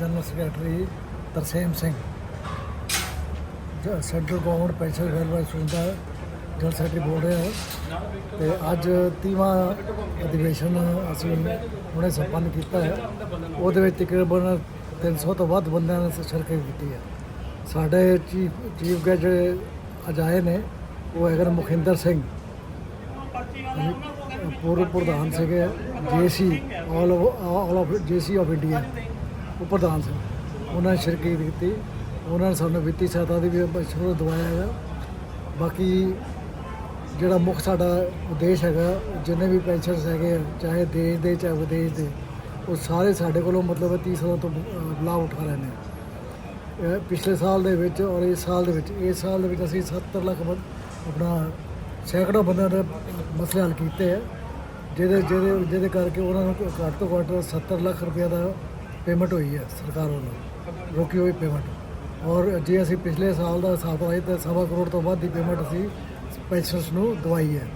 General secretary Tarsem Singh. Central government pension welfare ਸੁਣ general secretary ਬੋਲ ਰਿਹਾ ਹਾਂ। ਤੇ ਅੱਜ 30ਵਾਂ ਅਧਿਵੇਸ਼ਨ ਅਸੀਂ ਹੁਣੇ ਸੰਪੰਨ ਕੀਤਾ ਹੈ। ਉਹਦੇ ਵਿੱਚ ਤਕਰੀਬਨ 300 ਤੋਂ ਵੱਧ ਬੰਦਿਆਂ ਨੇ ਸ਼ਿਰਕਤ ਕੀਤੀ ਹੈ। ਸਾਡੇ ਚੀਫ ਚੀਫ ਗੈਸਟ ਜਿਹੜੇ ਅੱਜ ਨੇ, ਉਹ ਹੈਗੇ ਨੇ ਮੁਖਿੰਦਰ ਸਿੰਘ। ਪੂਰਵ ਪ੍ਰਧਾਨ ਸੀਗੇ, JC all all of JC of India ਉਹ ਪ੍ਰਧਾਨ ਸੀ ਉਹਨਾਂ ਨੇ ਸ਼ਿਰਕਤ ਕੀਤੀ। ਉਹਨਾਂ ਨੇ ਸਾਨੂੰ ਵਿੱਤੀ ਸਹਾਇਤਾ ਦੀ ਵੀ ਸ਼ੁਰੂ ਦਵਾਇਆ ਹੈਗਾ। ਬਾਕੀ ਜਿਹੜਾ ਮੁੱਖ ਸਾਡਾ ਉਦੇਸ਼ ਹੈਗਾ ਜਿੰਨੇ ਵੀ ਪੈਨਸ਼ਨਸ ਹੈਗੇ ਆ, ਚਾਹੇ ਦੇਸ਼ ਦੇ ਚਾਹੇ ਵਿਦੇਸ਼ ਦੇ ਉਹ ਸਾਰੇ ਸਾਡੇ ਕੋਲੋਂ ਮਤਲਬ 30 ਸਾਲਾਂ ਤੋਂ ਅਹ, ਲਾਭ ਉਠਾ ਰਹੇ ਨੇ। ਪਿਛਲੇ ਸਾਲ ਦੇ ਵਿੱਚ ਔਰ ਇਸ ਸਾਲ ਦੇ ਵਿੱਚ ਇਸ ਸਾਲ ਦੇ ਵਿੱਚ ਅਸੀਂ 70 ਲੱਖ ਆਪਣਾ ਸੈਂਕੜੋਂ ਬੰਦਿਆਂ ਦੇ ਮਸਲੇ ਹੱਲ ਕੀਤੇ ਆ। ਜਿਹਦੇ ਜਿਹਦੇ ਜਿਹਦੇ ਕਰਕੇ ਉਹਨਾਂ ਨੂੰ ਘੱਟ ਤੋਂ ਘੱਟ 70 ਲੱਖ ਰੁਪਏ ਦਾ ਪੇਮੈਂਟ ਹੋਈ ਹੈ ਸਰਕਾਰ ਵੱਲੋਂ, ਰੋਕੀ ਹੋਈ ਪੇਮੈਂਟ। ਔਰ ਜੇ ਅਸੀਂ ਪਿਛਲੇ ਸਾਲ ਦਾ ਹਿਸਾਬ ਲਾਈਏ ਤਾਂ ਸਵਾ ਕਰੋੜ ਤੋਂ ਵੱਧ ਦੀ ਪੇਮੈਂਟ ਅਸੀਂ ਪੈਨਸ਼ਨਸ ਨੂੰ ਦਵਾਈ ਹੈ।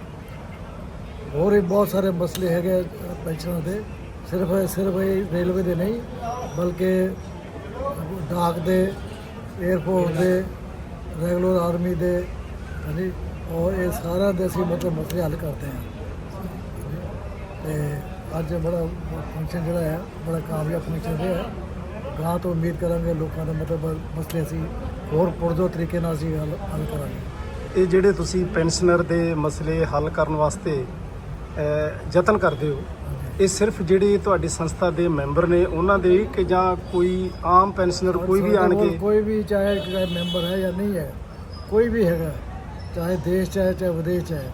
ਹੋਰ ਵੀ ਬਹੁਤ ਸਾਰੇ ਮਸਲੇ ਹੈਗੇ ਪੈਨਸ਼ਨਾਂ ਦੇ, ਸਿਰਫ ਸਿਰਫ ਇਹ ਰੇਲਵੇ ਦੇ ਨਹੀਂ, ਬਲਕਿ ਡਾਕ ਦੇ 에ਅਰਪੋਰਟ ਦੇ, ਰੈਗੂਲਰ ਆਰਮੀ ਦੇ, ਹਾਂਜੀ, ਔਰ ਇਹ ਸਾਰਾ ਦੇ ਅਸੀਂ ਮਤਲਬ ਮਸਲੇ ਹੱਲ ਕਰਦੇ ਹਾਂ। ਤੇ ਅੱਜ ਬੜਾ ਫੰਕਸ਼ਨ ਜਿਹੜਾ ਹੈ ਬੜਾ ਕਾਮਯਾਬ ਫੰਕਸ਼ਨ ਰਿਹਾ ਗਾਂ ਤੋਂ ਉਮੀਦ ਕਰਾਂਗੇ ਲੋਕਾਂ ਦੇ ਮਤਲਬ ਮਸਲੇ ਅਸੀਂ ਹੋਰ ਪੁਰਜੋ ਤਰੀਕੇ ਨਾਲ ਅਸੀਂ ਹੱਲ ਹੱਲ ਕਰਾਂਗੇ। ਇਹ ਜਿਹੜੇ ਤੁਸੀਂ ਪੈਨਸ਼ਨਰ ਦੇ ਮਸਲੇ ਹੱਲ ਕਰਨ ਵਾਸਤੇ ਯਤਨ ਕਰਦੇ ਹੋ ਇਹ ਸਿਰਫ ਜਿਹੜੇ ਤੁਹਾਡੀ ਸੰਸਥਾ ਦੇ ਮੈਂਬਰ ਨੇ ਉਹਨਾਂ ਦੇ ਕਿ ਜਾਂ ਕੋਈ ਆਮ ਪੈਨਸ਼ਨਰ ਕੋਈ ਵੀ ਆਣ ਕੇ ਕੋਈ ਵੀ ਚਾਹੇ ਮੈਂਬਰ ਹੈ ਜਾਂ ਨਹੀਂ ਹੈ ਕੋਈ ਵੀ ਹੈਗਾ ਚਾਹੇ ਦੇਸ਼ ਚਾਹੇ ਚਾਹੇ ਵਿਦੇਸ਼ ਚਾਹੇ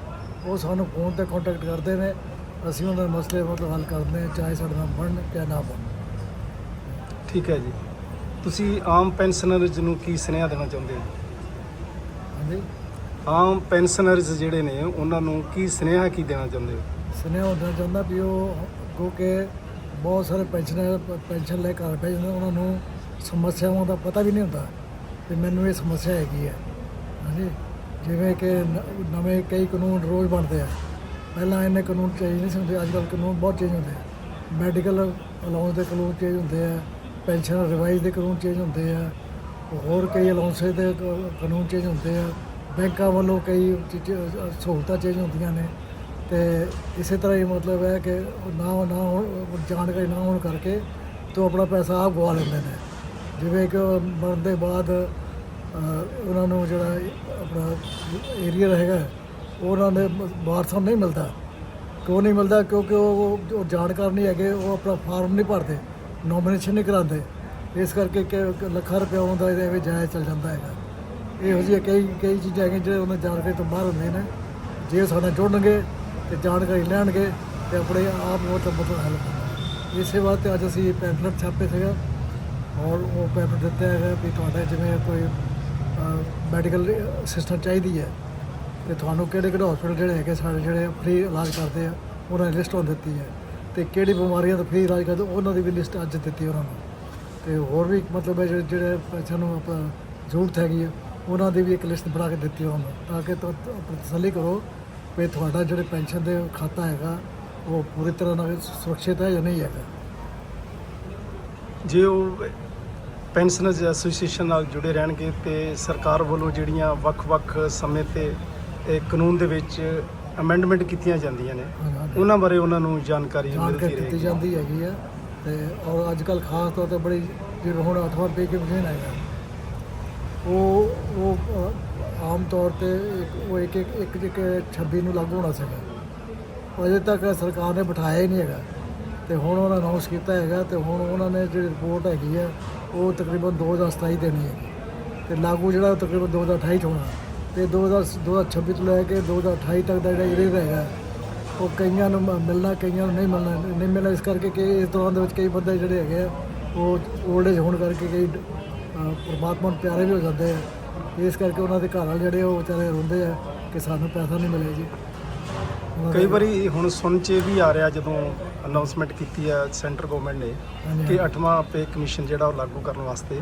ਉਹ ਸਾਨੂੰ ਫੋਨ ਤੇ ਕੰਟੈਕਟ ਕਰਦੇ ਨੇ। ਅਸੀਂ ਉਹਨਾਂ ਦੇ ਮਸਲੇ ਮਤਲਬ ਹੱਲ ਕਰਦੇ ਹਾਂ ਚਾਹੇ ਸਾਡੇ ਨਾਲ ਬਣਨ ਚਾਹੇ ਨਾ ਬਣਨ। ਠੀਕ ਹੈ ਜੀ। ਤੁਸੀਂ ਆਮ ਪੈਨਸ਼ਨਰਜ਼ ਨੂੰ ਕੀ ਸੁਨੇਹਾ ਦੇਣਾ ਚਾਹੁੰਦੇ ਹੋ? ਹਾਂਜੀ। ਆਮ ਪੈਨਸ਼ਨਰਜ਼ ਜਿਹੜੇ ਨੇ ਉਹਨਾਂ ਨੂੰ ਕੀ ਸੁਨੇਹਾ ਕੀ ਦੇਣਾ ਚਾਹੁੰਦੇ ਹੋ? ਸੁਨੇਹਾ ਹੁੰਦਾ ਚਾਹੁੰਦਾ ਵੀ ਉਹ ਕਿਉਂਕਿ ਬਹੁਤ ਸਾਰੇ ਪੈਨਸ਼ਨਰ ਪੈਨਸ਼ਨ ਲੈ ਕੇ ਘਰ ਬੈਠੇ ਨੇ ਉਹਨਾਂ ਨੂੰ ਸਮੱਸਿਆਵਾਂ ਦਾ ਪਤਾ ਵੀ ਨਹੀਂ ਹੁੰਦਾ ਵੀ ਮੈਨੂੰ ਇਹ ਸਮੱਸਿਆ ਹੈਗੀ ਹੈ। ਹਾਂਜੀ। ਜਿਵੇਂ ਕਿ ਨ- ਨਵੇਂ ਕਈ ਕਾਨੂੰਨ ਰੋਜ਼ ਬਣਦੇ ਆ। ਪਹਿਲਾਂ ਇੰਨੇ ਕਾਨੂੰਨ ਚੇਂਜ ਨਹੀਂ ਸੀ ਹੁੰਦੇ ਅੱਜ ਕੱਲ੍ਹ ਕਾਨੂੰਨ ਬਹੁਤ ਚੇਂਜ ਹੁੰਦੇ ਆ। ਮੈਡੀਕਲ ਅਲਾਉਂਸ ਦੇ ਕਾਨੂੰਨ ਚੇਂਜ ਹੁੰਦੇ ਆ ਪੈਨਸ਼ਨ ਰਿਵਾਈਜ਼ ਦੇ ਕਾਨੂੰਨ ਚੇਂਜ ਹੁੰਦੇ ਆ, ਹੋਰ ਕਈ ਅਲਾਉਂਸੇ ਦੇ ਕਾਨੂੰਨ ਚੇਂਜ ਹੁੰਦੇ ਆ, ਬੈਂਕਾਂ ਵੱਲੋਂ ਕਈ ਚੀਜ਼ਾਂ- ਸਹੂਲਤਾਂ ਚੇਂਜ ਹੁੰਦੀਆਂ ਨੇ ਤੇ ਇਸੇ ਤਰ੍ਹਾਂ ਹੀ ਮਤਲਬ ਹੈ ਕਿ ਨਾ ਨਾ ਜਾਣਕਾਰੀ ਨਾ ਹੋਣ ਕਰਕੇ ਤੋਂ ਆਪਣਾ ਪੈਸਾ ਆਪ ਗਵਾ ਲੈਂਦੇ ਨੇ। ਜਿਵੇਂ ਕਿ ਉਹ ਮਰਨ ਦੇ ਬਾਅਦ ਉਹਨਾਂ ਨੂੰ ਜਿਹੜਾ ਆਪਣਾ ਏਰੀਆ ਹੈਗਾ ਉਹਨਾਂ ਦੇ ਵਾਰਸਾਂ ਨੂੰ ਨਹੀਂ ਮਿਲਦਾ। ਕਿਉਂ ਨਹੀਂ ਮਿਲਦਾ? ਕਿਉਂਕਿ ਉਹ ਉਹ ਜਾਣਕਾਰ ਨਹੀਂ ਹੈਗੇ, ਉਹ ਆਪਣਾ ਫਾਰਮ ਨਹੀਂ ਭਰਦੇ ਨੋਮੀਨੇਸ਼ਨ ਨਹੀਂ ਕਰਾਉਂਦੇ। ਇਸ ਕਰਕੇ ਕਿ ਲੱਖਾਂ ਰੁਪਏ ਆਉਂਦਾ ਇਹਦੇ ਵਿੱਚ ਜਾਇਜ਼ ਚੱਲ ਜਾਂਦਾ ਹੈਗਾ। ਇਹੋ ਜਿਹੀਆਂ ਕਈ ਕਈ ਚੀਜ਼ਾਂ ਹੈਗੀਆਂ ਜਿਹੜੇ ਉਹਨਾਂ ਜਾਣਕਾਰੀ ਤੋਂ ਬਾਹਰ ਹੁੰਦੇ ਨੇ। ਜੇ ਸਾਡੇ ਜੁੜਨਗੇ ਤੇ ਜਾਣਕਾਰੀ ਲੈਣਗੇ ਤੇ ਆਪਣੇ ਆਪ ਉਹ ਤਾਂ ਮਤਲਬ ਹੱਲ ਇਸੇ ਵਾਸਤੇ ਅੱਜ ਅਸੀਂ ਪੈਂਫਲੇਟ ਛਾਪੇ ਸੀਗਾ। ਔਰ ਉਹ ਪੈਂਫਲੇਟ ਦਿੱਤਾ ਹੈਗਾ ਵੀ ਤੁਹਾਡਾ ਜਿਵੇਂ ਕੋਈ ਮੈਡੀਕਲ ਅਸਿਸਟੈਂਟ ਚਾਹੀਦੀ ਹੈ ਤੇ ਤੁਹਾਨੂੰ ਕਿਹੜੇ ਕਿਹੜੇ ਹਸਪੀਟਲ ਜਿਹੜੇ ਹੈਗੇ ਸਾਡੇ ਜਿਹੜੇ ਫ੍ਰੀ ਇਲਾਜ ਕਰਦੇ ਆ, ਉਹਨਾਂ ਦੀ ਲਿਸਟ on ਦਿੱਤੀ ਹੈ। ਤੇ ਕਿਹੜੀ ਬਿਮਾਰੀਆਂ ਦਾ ਫ੍ਰੀ ਇਲਾਜ ਕਰਦੇ, ਉਹਨਾਂ ਦੀ ਵੀ ਲਿਸਟ ਅੱਜ ਦਿੱਤੀ ਉਹਨਾਂ ਨੂੰ। ਤੇ ਹੋਰ ਵੀ ਮਤਲਬ ਹੈ ਜਿਹੜੇ ਸਾਨੂੰ ਆਪਾਂ ਜ਼ਰੂਰਤ ਹੈਗੀ ਆ, ਉਹਨਾਂ ਦੀ ਵੀ ਇੱਕ ਲਿਸਟ ਬਣਾ ਕੇ ਦਿੱਤੀ ਉਹਨਾਂ ਨੂੰ, ਤਾਂ ਕਿ ਤੁ- ਤਸੱਲੀ ਕਰੋ ਵੀ ਤੁਹਾਡਾ ਜਿਹੜੇ ਪੈਨਸ਼ਨ ਦੇ ਖਾਤਾ ਹੈਗਾ, ਉਹ ਪੂਰੀ ਤਰ੍ਹਾਂ ਨਾਲ ਸੁਰੱਖਿਅਤ ਹੈ ਜਾਂ ਨਹੀਂ ਹੈਗਾ। ਜੇ ਉਹ ਪੈਨਸ਼ਨਰਸ ਐਸੋਸੀਏਸ਼ਨ ਨਾਲ ਜੁੜੇ ਰਹਿਣਗੇ ਤੇ ਸਰਕਾਰ ਵੱਲੋਂ ਜਿਹੜੀਆਂ ਵੱਖ-ਵੱਖ ਸਮੇਂ ਤੇ ਇਹ ਕਾਨੂੰਨ ਦੇ ਵਿੱਚ ਅਮੈਂਡਮੈਂਟ ਕੀਤੀਆਂ ਜਾਂਦੀਆਂ ਨੇ। ਉਹਨਾਂ ਬਾਰੇ ਉਹਨਾਂ ਨੂੰ ਜਾਣਕਾਰੀ ਮਿਲਦੀ ਜਾਣਕਾਰੀ ਦਿੱਤੀ ਰਹੇਗੀ। ਜਾਂਦੀ ਹੈਗੀ ਆ ਤੇ ਔਰ ਅੱਜ ਕੱਲ ਖਾਸ ਤੌਰ ਤੇ ਬੜੀ ਜਿਵੇਂ ਹੁਣ 8ਵਾਂ ਪੇ ਕੀ ਮਸ਼ੀਨ ਹੈਗਾ। ਉਹ ਉਹ ਅ, ਆਮ ਤੌਰ ਤੇ ਇੱਕ- ਉਹ ਇੱਕ ਇੱਕ ਇੱਕ ਇੱਕ 26 ਨੂੰ ਲਾਗੂ ਹੋਣਾ ਸੀਗਾ। ਉਹ ਅਜੇ ਤੱਕ ਸਰਕਾਰ ਨੇ ਬਿਠਾਇਆ ਹੀ ਨਹੀਂ ਹੈਗਾ। ਤੇ ਹੁਣ ਉਹਨਾਂ ਅਨਾਉਂਸ ਕੀਤਾ ਹੈਗਾ ਤੇ ਹੁਣ ਉਹਨਾਂ ਨੇ ਜਿਹੜੀ ਰਿਪੋਰਟ ਹੈਗੀ ਆ ਉਹ ਤਕਰੀਬਨ 2027 ਦੇਣੀ ਹੈ ਤੇ ਲਾਗੂ ਜਿਹੜਾ ਉਹ ਤਕਰੀਬਨ 2028 ਚ ਹੋਣਾ। ਤੇ 2000 2026 ਤੋਂ ਲੈ ਕੇ 2028 ਤੱਕ ਦਾ ਜਿਹੜਾ ਇਰੇਜ਼ ਹੈਗਾ ਉਹ ਕਈਆਂ ਨੂੰ ਮਿਲਣਾ ਕਈਆਂ ਨੂੰ ਨਹੀਂ ਮਿਲਣਾ ਨਹੀਂ ਮਿਲਣਾ ਇਸ ਕਰਕੇ ਕਿ ਇਸ ਦੌਰਾਨ ਦੇ ਵਿੱਚ ਕਈ ਬੰਦੇ ਜਿਹੜੇ ਹੈਗੇ ਆ ਉਹ 올ਡ ਏਜ ਹੋਣ ਕਰਕੇ ਕਈ ਪਰਮਾਤਮਾ ਨੂੰ ਪਿਆਰੇ ਵੀ ਹੋ ਜਾਂਦੇ ਆ। ਇਸ ਕਰਕੇ ਉਹਨਾਂ ਦੇ ਘਰ ਵਾਲੇ ਜਿਹੜੇ ਉਹ ਵਿਚਾਰੇ ਰੋਂਦੇ ਆ ਕਿ ਸਾਨੂੰ ਪੈਸਾ ਨਹੀਂ ਮਿਲਿਆ ਜੀ। ਕਈ ਵਾਰੀ ਹੁਣ ਸੁਣ 'ਚ ਵੀ ਆ ਰਿਹਾ ਜਦੋਂ ਅਨਾਉਂਸਮੈਂਟ ਕੀਤੀ ਹੈ ਸੈਂਟਰ ਗਵਰਨਮੈਂਟ ਨੇ ਕਿ ਹਾਂਜੀ। 8ਵਾਂ ਪੇ ਕਮਿਸ਼ਨ ਜਿਹੜਾ ਉਹ ਲਾਗੂ ਕਰਨ ਵਾਸਤੇ।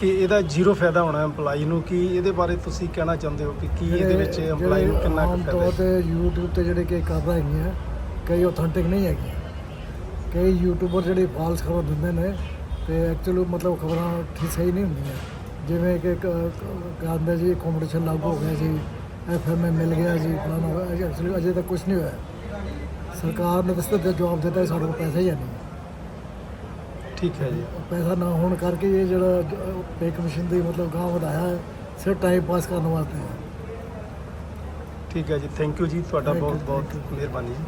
ਕਿ ਇਹਦਾ ਜ਼ੀਰੋ ਫਾਇਦਾ ਹੋਣਾ EMPLOYE ਨੂੰ ਕੀ ਇਹਦੇ ਬਾਰੇ ਤੁਸੀਂ ਕਹਿਣਾ ਚਾਹੁੰਦੇ ਹੋ ਕਿ ਕੀ ਇਹਦੇ ਵਿੱਚ ਜਿਹੜੇ- EMPLOYE ਨੂੰ ਕਿੰਨਾ ਕੁ ਆਮ ਫਾਇਦਾ ਤੌਰ ਹੈ? ਤੇ YouTube ਤੇ ਜਿਹੜੇ ਕਿ ਖਬਰਾਂ ਹੈਗੀਆਂ ਕਈ ਆਥੈਂਟਿਕ ਨਹੀਂ ਹੈਗੀਆਂ। ਕਈ ਯੂਟਿਊਬਰ ਜਿਹੜੇ ਫਾਲਸ ਖਬਰ ਦਿੰਦੇ ਨੇ ਤੇ ਐਕਚੁਅਲੀ ਮਤਲਬ ਖਬਰਾਂ ਠੀਕ ਸਹੀ ਨਹੀਂ ਹੁੰਦੀਆਂ। ਜਿਵੇਂ ਕਿ ਕਹਿੰਦੇ ਜੀ ਕੰਪੀਟੀਸ਼ਨ ਲਾਗੂ ਹੋ ਗਿਆ ਜੀ ਐਫਐਮਏ ਮਿਲ ਗਿਆ ਜੀ ਫਲਾਣਾ ਐਕਚੁਅਲੀ ਅਜੇ ਤੱਕ ਕੁਝ ਨਹੀਂ ਹੋਇਆ। ਸਰਕਾਰ ਨੇ ਤਾਂ ਸਿੱਧਾ ਜਵਾਬ ਦਿੱਤਾ ਸਾਡੇ ਕੋਲ ਪੈਸੇ ਹੀ ਹੈ ਨਹੀਂ। ਠੀਕ ਹੈ ਜੀ। ਪੈਸਾ ਨਾ ਹੋਣ ਕਰਕੇ ਇਹ ਜਿਹੜਾ ਪੇ ਕਮਿਸ਼ਨ ਦੀ ਮਤਲਬ ਗਾਂ ਵਧਾਇਆ ਹੈ ਸਿਰਫ ਟਾਈਮ ਪਾਸ ਕਰਨ ਵਾਸਤੇ। ਹੈ ਠੀਕ ਹੈ ਜੀ। ਥੈਂਕ ਯੂ ਜੀ। ਤੁਹਾਡਾ ਬਹੁਤ ਬਹੁਤ. ਮਿਹਰਬਾਨੀ ਜੀ।